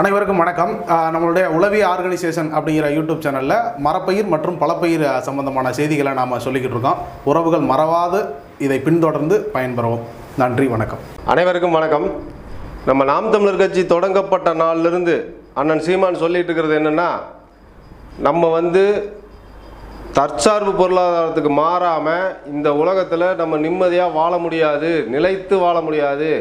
அனைவருக்கும் வணக்கம். நம்மளுடைய உளவி ஆர்கனைசேஷன் அப்படிங்கிற யூடியூப் சேனலில் மரப்பயிர் மற்றும் பலப்பயிர் சம்பந்தமான செய்திகளை நாம் சொல்லிக்கிட்டு இருக்கோம். உறவுகள் மறவாது இதை பின்தொடர்ந்து பயன்பெறவும். நன்றி வணக்கம். அனைவருக்கும் வணக்கம். நம்ம நாம் தமிழர் கட்சி தொடங்கப்பட்ட நாளிலிருந்து அண்ணன் சீமான் சொல்லிட்டு இருக்கிறது என்னென்னா நம்ம வந்து தற்சார்பு பொருளாதாரத்துக்கு மாறாமல் இந்த உலகத்தில் நம்ம நிம்மதியாக வாழ முடியாது நிலைத்து வாழ முடியாது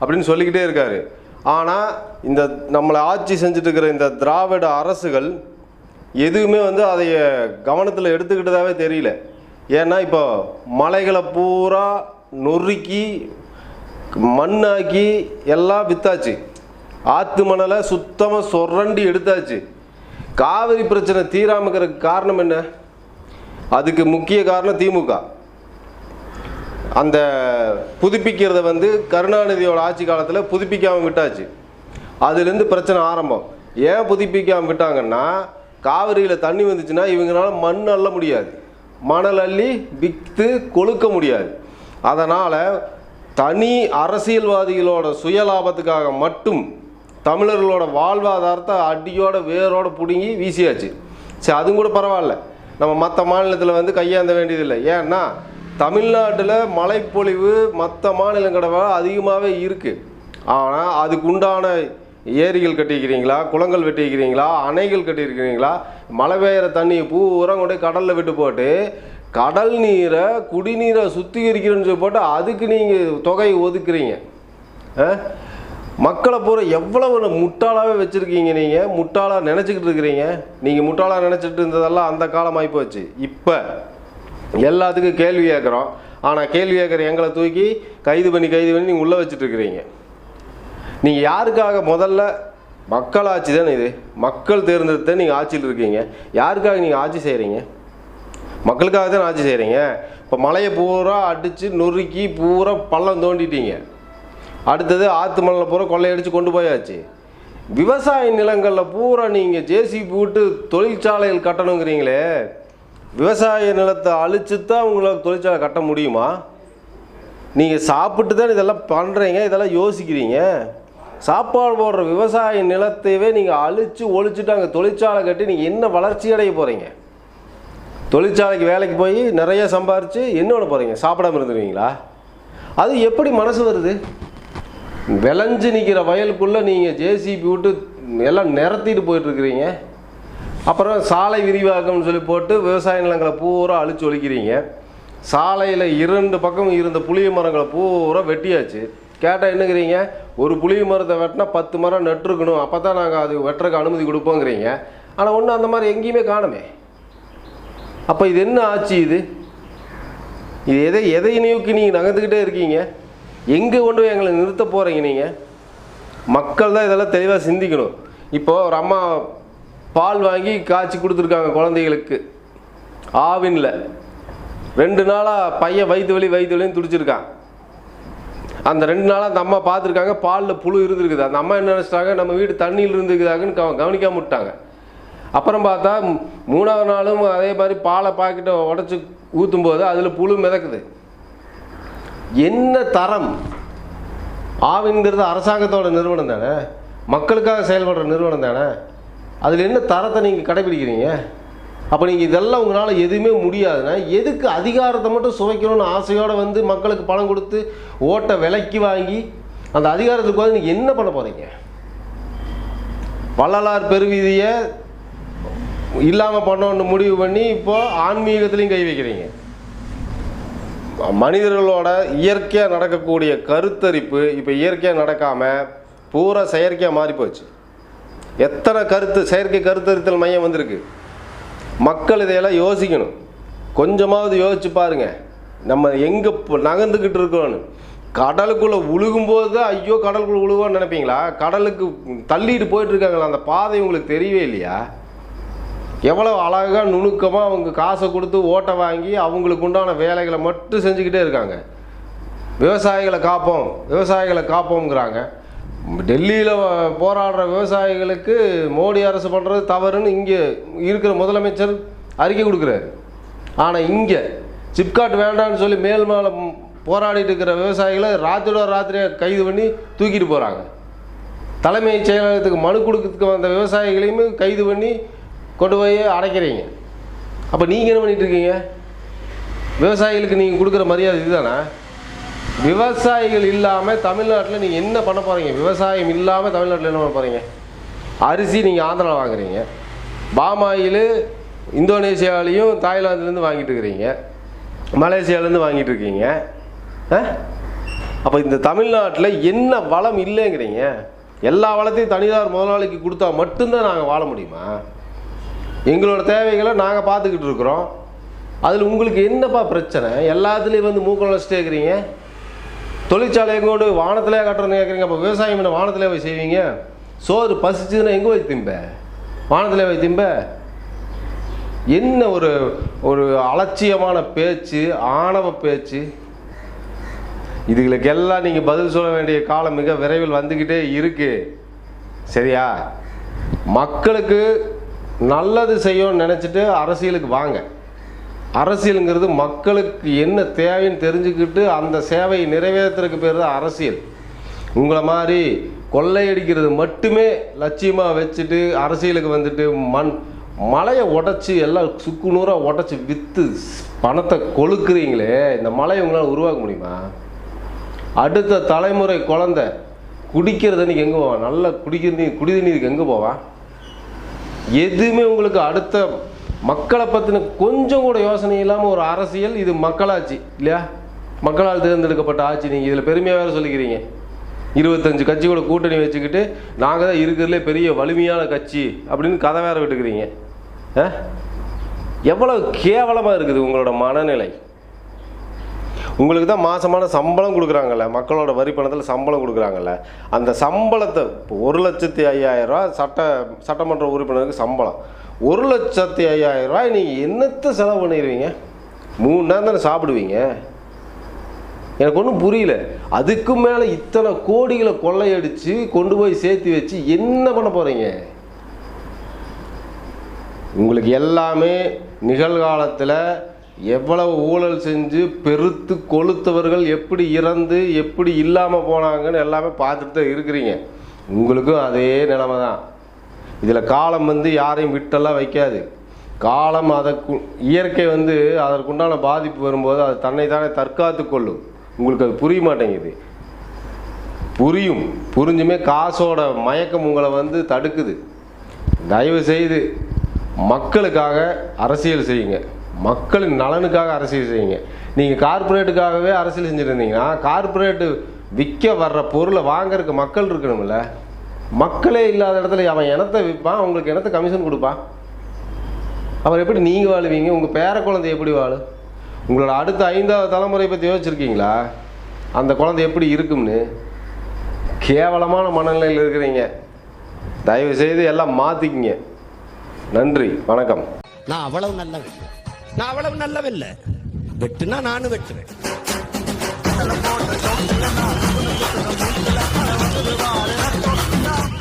அப்படின்னு சொல்லிக்கிட்டே இருக்காரு. ஆனால் இந்த நம்மளை ஆட்சி செஞ்சுட்டு இருக்கிற இந்த திராவிட அரசுகள் எதுவுமே வந்து அதைய கவனத்தில் எடுத்துக்கிட்டதாவே தெரியல. ஏன்னா இப்போ மலைகளை பூரா நொறுக்கி மண்ணாக்கி எல்லாம் வித்தாச்சு. ஆத்து மணலை சுத்தமாக சொரண்டி எடுத்தாச்சு. காவிரி பிரச்சனை தீராம இருக்கிறதுக்கு காரணம் என்ன? அதுக்கு முக்கிய காரணம் திமுக. அந்த புதுப்பிக்கிறத வந்து கருணாநிதியோட ஆட்சி காலத்தில் புதுப்பிக்காமல் விட்டாச்சு. அதுலேருந்து பிரச்சனை ஆரம்பம். ஏன் புதுப்பிக்காமல் விட்டாங்கன்னா காவிரியில் தண்ணி வந்துச்சுன்னா இவங்களால மண் அள்ள முடியாது. மணல் அள்ளி விற்று கொழுக்க முடியாது. அதனால் தனி அரசியல்வாதிகளோட சுயலாபத்துக்காக மட்டும் தமிழர்களோட வாழ்வாதாரத்தை அடியோட வேரோட பிடுங்கி வீசியாச்சு. சரி அதுவும் கூட பரவாயில்ல. நம்ம மற்ற மாநிலத்தில் வந்து கையாந்த வேண்டியதில்லை. ஏன்னா தமிழ்நாட்டில் மழைப்பொழிவு மற்ற மாநிலங்களோட அதிகமாகவே இருக்குது ஆனால் அதுக்கு உண்டான ஏரிகள் கட்டிக்கிறீங்களா குளங்கள் வெட்டிக்கிறீங்களா அணைகள் கட்டியிருக்கிறீங்களா? மழை பெய்கிற தண்ணியை உரம் கொண்டு கடலில் விட்டு போட்டு கடல் நீரை குடிநீரை சுத்திகரிக்கிறேன்னு சொல்லி போட்டு அதுக்கு நீங்கள் தொகை ஒதுக்குறீங்க. ஆ? மக்களை பூரா எவ்வளவு முட்டாளாகவே வச்சுருக்கீங்க நீங்கள் முட்டாளாக நினச்சிக்கிட்டு இருக்கிறீங்க? நீங்கள் முட்டாளாக நினச்சிட்டு இருந்ததெல்லாம் அந்த காலம் ஆகிப்போச்சு இப்போ எல்லாத்துக்கும் கேள்வி கேட்குறோம். ஆனால் கேள்வி கேட்குற எங்களை தூக்கி கைது பண்ணி கைது பண்ணி நீங்கள் உள்ளே வச்சுட்ருக்குறீங்க நீங்கள் யாருக்காக முதல்ல மக்கள் ஆட்சி தானே இது? மக்கள் தேர்ந்தெடுத்த நீங்கள் ஆட்சியில் இருக்கீங்க யாருக்காக நீங்கள் ஆட்சி செய்கிறீங்க மக்களுக்காக தான் ஆட்சி செய்கிறீங்க இப்போ மலையை பூரா அடித்து நொறுக்கி பூரா பள்ளம் தோண்டிட்டீங்க. அடுத்தது ஆற்று மலையில் பூரா கொள்ளையடிச்சு கொண்டு போயாச்சு. விவசாய நிலங்களில் பூரா நீங்கள் ஜேசி போட்டு தொழிற்சாலைகள் கட்டணுங்கிறீங்களே. விவசாய நிலத்தை அழிச்சு தான் உங்களால் தொழிற்சாலை கட்ட முடியுமா? நீங்கள் சாப்பிட்டு தான் இதெல்லாம் பண்ணுறீங்க இதெல்லாம் யோசிக்கிறீங்க. சாப்பாடு போடுற விவசாய நிலத்தையவே நீங்கள் அழிச்சு ஒழிச்சுட்டு அங்கே தொழிற்சாலை கட்டி நீங்கள் என்ன வளர்ச்சி அடைய போகிறீங்க தொழிற்சாலைக்கு வேலைக்கு போய் நிறைய சம்பாரித்து என்ன பண்ண போகிறீங்க சாப்பிடாம இருந்துருவீங்களா? அது எப்படி மனசு வருது? விளைஞ்சு நிற்கிற வயலுக்குள்ளே நீங்கள் ஜேசிபி விட்டு எல்லாம் நிரத்திட்டு போயிட்டுருக்கிறீங்க அப்புறம் சாலை விரிவாக்கம்னு சொல்லி போட்டு விவசாய நிலங்களை பூரா அழிச்சு ஒழிக்கிறீங்க. சாலையில் இரண்டு பக்கம் இருந்த புளிய மரங்களை பூரா வெட்டியாச்சு. கேட்டால் என்னங்கிறீங்க? ஒரு புளிய மரத்தை வெட்டினா பத்து மரம் நட்டுருக்கணும். அப்போ தான் நாங்கள் அது வெட்டுறதுக்கு அனுமதி கொடுப்போங்கிறீங்க. ஆனால் ஒன்றும் அந்த மாதிரி எங்கேயுமே காணுமே. அப்போ இது என்ன ஆச்சு இது? இது எதை எதை நோக்கி நீங்கள் நகர்ந்துக்கிட்டே இருக்கீங்க? எங்கே கொண்டு போய் எங்களை நிறுத்த போகிறீங்க நீங்கள் மக்கள் தான் இதெல்லாம் தெளிவாக சிந்திக்கணும். இப்போது ஒரு அம்மா பால் வாங்கி காய்ச்சி கொடுத்துருக்காங்க குழந்தைகளுக்கு. ஆவின்ல. ரெண்டு நாளாக பையன் வயிற்று வலி வயிற்று வலின்னு துடிச்சிருக்கான். அந்த ரெண்டு நாளாக அந்த அம்மா பார்த்துருக்காங்க பாலில் புழு இருந்திருக்குது. அந்த அம்மா என்ன நினச்சிட்டாங்க நம்ம வீடு தண்ணியில் இருந்துக்குதாங்கன்னு கவ கவனிக்காம விட்டாங்க. அப்புறம் பார்த்தா மூணாவது நாளும் அதே மாதிரி பாலை பாக்கெட்டை உடச்சி ஊற்றும் போது அதில் புழு மிதக்குது. என்ன தரம்? ஆவின்கிறது அரசாங்கத்தோட நிறுவனம் தானே? மக்களுக்காக செயல்படுற நிறுவனம் தானே? அதில் என்ன தரத்தை நீங்கள் கடைபிடிக்கிறீங்க? அப்போ நீங்கள் இதெல்லாம் உங்களால் எதுவுமே முடியாதுன்னா எதுக்கு அதிகாரத்தை மட்டும் சுவைக்கணும்னு ஆசையோடு வந்து மக்களுக்கு பணம் கொடுத்து ஓட்டை விலைக்கு வாங்கி அந்த அதிகாரத்துக்கு வந்து நீங்கள் என்ன பண்ண போகிறீங்க வள்ளலார் பெருவீதியை இல்லாமல் பண்ணோன்னு முடிவு பண்ணி இப்போது ஆன்மீகத்துலேயும் கை வைக்கிறீங்க. மனிதர்களோட இயற்கையாக நடக்கக்கூடிய கருத்தரிப்பு இப்போ இயற்கையாக நடக்காமல் பூரா செயற்கையாக மாறி போச்சு எத்தனை கருத்து செயற்கை கருத்தரித்தல் மையம் வந்திருக்கு? மக்கள் இதையெல்லாம் யோசிக்கணும். கொஞ்சமாவது யோசிச்சு பாருங்க. நம்ம எங்கே நகர்ந்துக்கிட்டு இருக்கோன்னு கடலுக்குள்ளே உழுகும்போது தான் ஐயோ கடலுக்குள்ளே உழுவோன்னு நினைப்பீங்களா? கடலுக்கு தள்ளிட்டு போயிட்டுருக்காங்களா? அந்த பாதை உங்களுக்கு தெரியவே இல்லையா? எவ்வளோ அழகாக நுணுக்கமாக அவங்க காசை கொடுத்து ஓட்டை வாங்கி அவங்களுக்கு உண்டான வேலைகளை மட்டும் செஞ்சுக்கிட்டே இருக்காங்க. விவசாயிகளை காப்போம் விவசாயிகளை காப்போங்கிறாங்க டெல்லியில் போராடுற விவசாயிகளுக்கு மோடி அரசு பண்ணுறது தவறுன்னு இங்கே இருக்கிற முதலமைச்சர் அறிக்கை கொடுக்குறாரு. ஆனால் இங்கே சிப்காட் வேண்டாம்னு சொல்லி மேல் மேலே போராடிட்டு இருக்கிற விவசாயிகளை ராத்திரோட ராத்திரியை கைது பண்ணி தூக்கிட்டு போகிறாங்க தலைமைச் செயலகத்துக்கு மனு கொடுக்கறதுக்கு வந்த விவசாயிகளையுமே கைது பண்ணி கொண்டு போய் அடைக்கிறீங்க. அப்போ நீங்கள் என்ன பண்ணிகிட்ருக்கீங்க விவசாயிகளுக்கு நீங்கள் கொடுக்குற மரியாதை இதுதானே? விவசாயிகள் இல்லாமல் தமிழ்நாட்டில் நீங்கள் என்ன பண்ண போகிறீங்க விவசாயம் இல்லாமல் தமிழ்நாட்டில் என்ன பண்ண போகிறீங்க அரிசி நீங்கள் ஆந்திரா வாங்குறீங்க. பாமாயில் இந்தோனேஷியாவிலையும் தாய்லாந்துலேருந்து வாங்கிட்டு இருக்கிறீங்க. மலேசியாவிலேருந்து வாங்கிட்டு இருக்கீங்க. அப்போ இந்த தமிழ்நாட்டில் என்ன வளம் இல்லைங்கிறீங்க. எல்லா வளத்தையும் தனியார் முதலாளிக்கு கொடுத்தா மட்டும்தான் நாங்கள் வாழ முடியுமா? எங்களோட தேவைகளை நாங்கள் பார்த்துக்கிட்டு இருக்கிறோம். அதில் உங்களுக்கு என்னப்பா பிரச்சனை? எல்லாத்துலேயும் வந்து மூக்கம் வச்சுட்டே இருக்கிறீங்க. தொழிற்சாலை கொண்டு வானத்திலே கட்டுறோன்னு கேட்குறீங்க அப்போ விவசாயம் என்ன வானத்திலே போய் செய்வீங்க? சோறு பசிச்சுதுன்னா எங்கே போய் திம்ப வானத்திலே போய் திம்ப என்ன ஒரு ஒரு அலட்சியமான பேச்சு ஆணவ பேச்சு? இதுகளுக்கெல்லாம் நீங்கள் பதில் சொல்ல வேண்டிய காலம் மிக விரைவில் வந்துக்கிட்டே இருக்குது சரியா? மக்களுக்கு நல்லது செய்யணும்னு நினச்சிட்டு அரசியலுக்கு வாங்க. அரசியலுங்கிறது மக்களுக்கு என்ன தேவைன்னு தெரிஞ்சுக்கிட்டு அந்த சேவையை நிறைவேற்றுறதுக்கு பேர் தான் அரசியல். உங்களை மாதிரி கொள்ளையடிக்கிறது மட்டுமே லட்சியமாக வச்சுட்டு அரசியலுக்கு வந்துட்டு மண் மலையை உடச்சி எல்லாம் சுக்கு நூறாக உடச்சி விற்று பணத்தை கொழுக்குறீங்களே இந்த மலையை உங்களால் உருவாக்க முடியுமா? அடுத்த தலைமுறை குழந்த குடிக்கிறது தண்ணிக்கு எங்கே போவான் நல்லா குடிக்கிற நீர் குடி தண்ணீருக்கு எங்கே போவான் எதுவுமே உங்களுக்கு அடுத்த மக்களை பற்றின கொஞ்சம் கூட யோசனை இல்லாமல் ஒரு அரசியல் இது மக்களாட்சி இல்லையா? மக்களால் தேர்ந்தெடுக்கப்பட்ட ஆட்சி நீங்கள் இதில் பெருமையாக வேறு சொல்லிக்கிறீங்க. இருபத்தஞ்சு கட்சி கூட கூட்டணி வச்சுக்கிட்டு நாங்கள் தான் இருக்கிறதுலே பெரிய வலிமையான கட்சி அப்படின்னு கதை வேற விட்டுக்கிறீங்க. ஆ? எவ்வளோ கேவலமாக இருக்குது உங்களோட மனநிலை? உங்களுக்கு தான் மாதமான சம்பளம் கொடுக்குறாங்கல்ல மக்களோட வரி பணத்தில் சம்பளம் கொடுக்குறாங்கல்ல அந்த சம்பளத்தை ஒரு லட்சத்தி ஐயாயிரம் ரூபா சட்ட சட்டமன்ற உறுப்பினருக்கு சம்பளம். ஒரு லட்சத்தி ஐயாயிரம் ரூபாய் நீங்கள் என்னத்தை செலவு பண்ணிடுவீங்க மூணு நேரம் தானே சாப்பிடுவீங்க. எனக்கு ஒன்றும் புரியல. அதுக்கு மேலே இத்தனை கோடிகளை கொள்ளையடித்து கொண்டு போய் சேர்த்து வச்சு என்ன பண்ண போகிறீங்க உங்களுக்கு எல்லாமே நிகழ்காலத்தில் எவ்வளவு ஊழல் செஞ்சு பெருத்து கொளுத்தவர்கள் எப்படி இறந்து எப்படி இல்லாமல் போனாங்கன்னு எல்லாமே பார்த்துட்டு தான் இருக்கிறீங்க. உங்களுக்கும் அதே நிலைமை தான் இதில் காலம் வந்து யாரையும் விட்டெல்லாம் வைக்காது. காலம் அதற்கு இயற்கை வந்து அதற்குண்டான பாதிப்பு வரும்போது அது தன்னை தானே தற்காத்து கொள்ளும். உங்களுக்கு அது புரிய மாட்டேங்குது. புரியும். புரிஞ்சுமே காசோட மயக்கம் உங்களை வந்து தடுக்குது. தயவு செய்து மக்களுக்காக அரசியல் செய்யுங்க. மக்களின் நலனுக்காக அரசியல் செய்யுங்க. நீங்கள் கார்ப்பரேட்டுக்காகவே அரசியல் செஞ்சுருந்தீங்கன்னா கார்ப்பரேட்டு விற்க வர்ற பொருளை வாங்குறதுக்கு மக்கள் இருக்கணும்ல. மக்களே இல்லாத இடத்துல அவன் இனத்தை விற்பான் உங்களுக்கு இனத்தை கமிஷன் கொடுப்பான். அவர் எப்படி நீங்கள் வாழுவீங்க? உங்கள் பேர குழந்தை எப்படி வாழும் உங்களோட அடுத்த ஐந்தாவது தலைமுறை பற்றி யோசிச்சிருக்கீங்களா? அந்த குழந்தை எப்படி இருக்கும்னு கேவலமான மனநிலையில் இருக்கிறீங்க. தயவு செய்து எல்லாம் மாற்றிக்கிங்க நன்றி வணக்கம். நான் அவ்வளவு நல்லவன். நான் அவ்வளவு நல்லவில்லை வெட்டுனா நானும் வெட்டுவேன்.